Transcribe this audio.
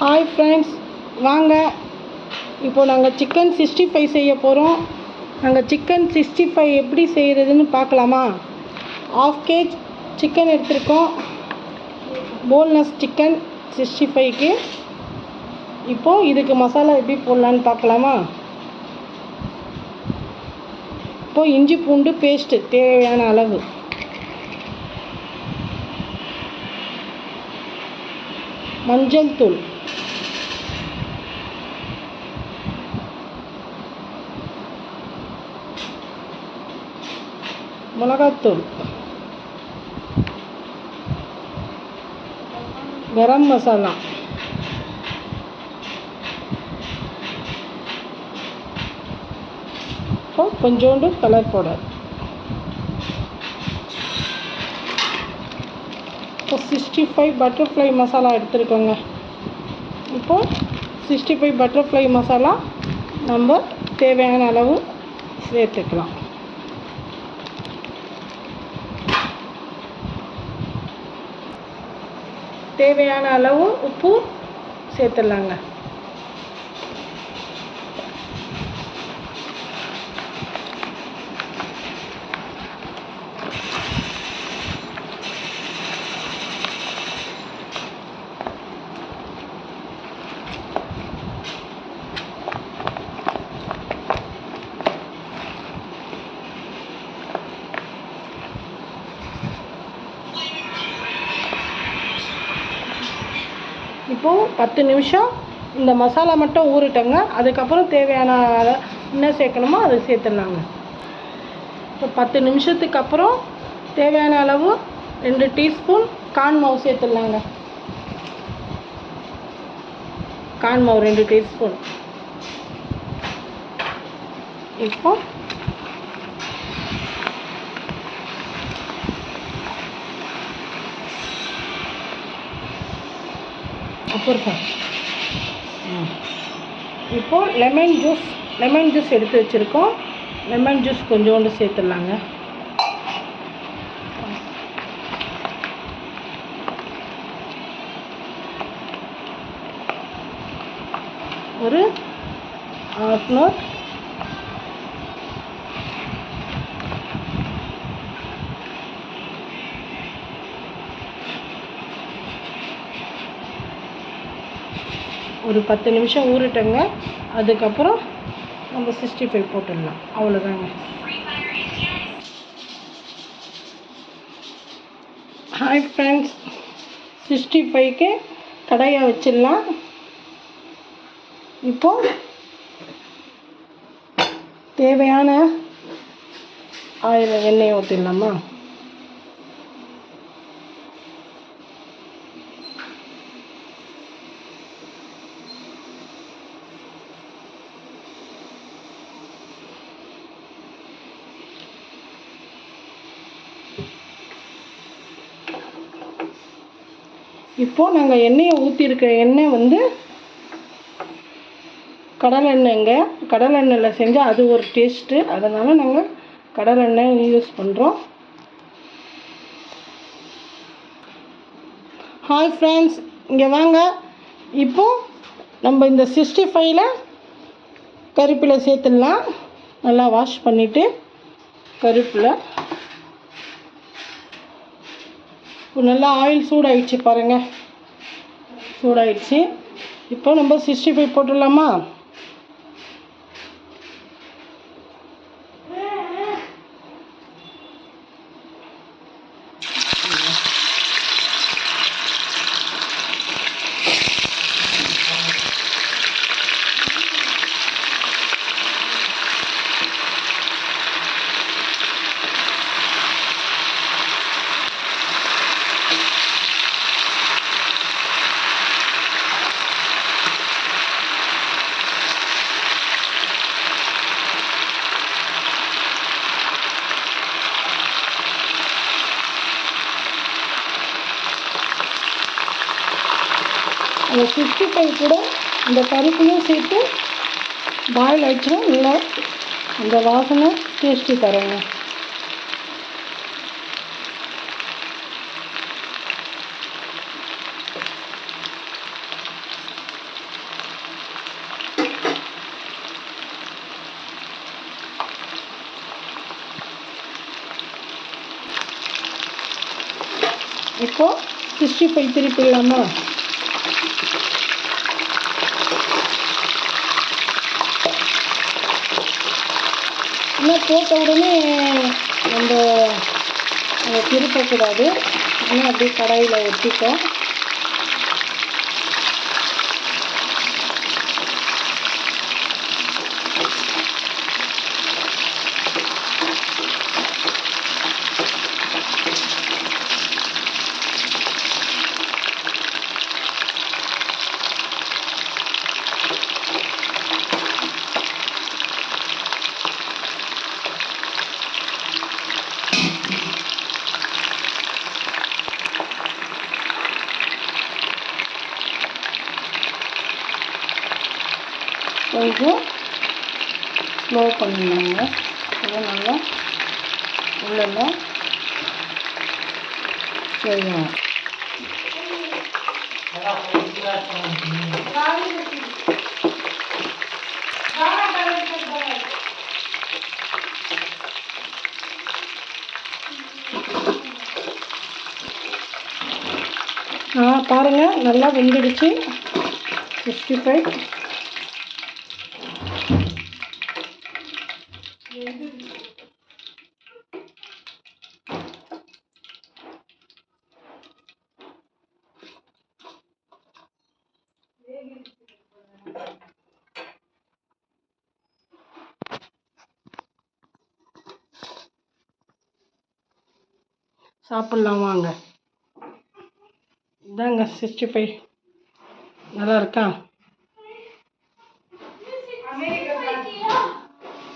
Hi friends வாங்க. இப்போது நாங்கள் சிக்கன் சிக்ஸ்டி ஃபைவ் செய்ய போகிறோம் நாங்கள் சிக்கன் சிக்ஸ்டி ஃபைவ் எப்படி செய்கிறதுன்னு பார்க்கலாமா? ஆஃப் கேஜ் சிக்கன் எடுத்திருக்கோம். போன்லெஸ் சிக்கன் சிக்ஸ்டி ஃபைவ்க்கு இப்போது இதுக்கு மசாலா எப்படி போடலான்னு பார்க்கலாமா? இப்போது இஞ்சி பூண்டு பேஸ்ட்டு தேவையான அளவு. மஞ்சள் தூள். மிளகாத்தூள் கரம் மசாலா இப்போ கொஞ்சோண்டு கலர் பவுடர் இப்போ சிக்ஸ்டி ஃபைவ் பட்டர்ஃப்ளை மசாலா எடுத்துருக்கோங்க இப்போ சிக்ஸ்டி ஃபைவ் பட்டர்ஃப்ளை மசாலா நம்ம தேவையான அளவு சேர்த்துக்கலாம் தேவையான அளவு உப்பு சேர்த்துடலாங்க. இப்போது பத்து நிமிஷம் இந்த மசாலா மட்டும் ஊறிட்டோங்க. அதுக்கப்புறம் தேவையான என்ன சேர்க்கணுமோ அதை சேர்த்துடலாங்க. இப்போ பத்து நிமிஷத்துக்கு அப்புறம் தேவையான அளவு ரெண்டு டீஸ்பூன் கான் மாவு சேர்த்துடலாங்க. கான் மாவு ரெண்டு டீஸ்பூன். இப்போ அப்புறம் இப்போ லெமன் ஜூஸ் லெமன் ஜூஸ் எடுத்து வச்சுருக்கோம். லெமன் ஜூஸ் கொஞ்சோண்டு சேர்த்துடலாங்க. ஒரு ஹாஃப் அன் ஹவர் ஒரு பத்து நிமிஷம் ஊறட்டங்க. அதுக்கப்புறம் நம்ம சிக்ஸ்டி ஃபைவ் போட்டுடலாம். அவ்வளோதாங்க. ஹாய் ஃப்ரெண்ட்ஸ் சிக்ஸ்டி ஃபைவ்க்கு கடையை வச்சிடலாம். இப்போ தேவையான ஆயில் எண்ணெயை ஊற்றிடலாமா இப்போது நாங்கள் எண்ணெயை ஊற்றிருக்க எண்ணெய் வந்து கடலெண்ணெய்ங்க கடலெண்ணெயில் செஞ்சால் அது ஒரு டேஸ்ட்டு அதனால் நாங்கள் கடலெண்ணெய் யூஸ் பண்ணுறோம் ஹாய் ஃப்ரெண்ட்ஸ் இங்கே வாங்க. இப்போது நம்ம இந்த சிக்ஸ்டி ஃபைவ்ல கருப்பில் சேர்த்துடலாம். நல்லா வாஷ் பண்ணிவிட்டு கருப்பில் இப்போ நல்லா ஆயில் சூடாயிடுச்சு பாருங்கள் சூடாயிடுச்சு. இப்போ நம்ம சிக்ஸ்டி ஃபைவ் போட்டுடலாமா? फिफ्टी फैकूँ अरपूँ से बॉल अच्छा असन टेस्ट तर इो सिक्सटी फैल இன்னும் போட்ட உடனே நம்ம திருப்பக்கூடாது. இன்னும் அப்படியே கடாயில் ஒட்டிக்கும் கொஞ்சம் ஸ்லோ பண்ணிடுங்க அது நல்லா உள்ளெல்லாம் செய்யணும். ஆ பாருங்கள் நல்லா வெந்துடுச்சு. Sixty five. சாப்பிட்லாம் வாங்க. இதாங்க சிக்ஸ்டி ஃபைவ். நல்லா இருக்கா?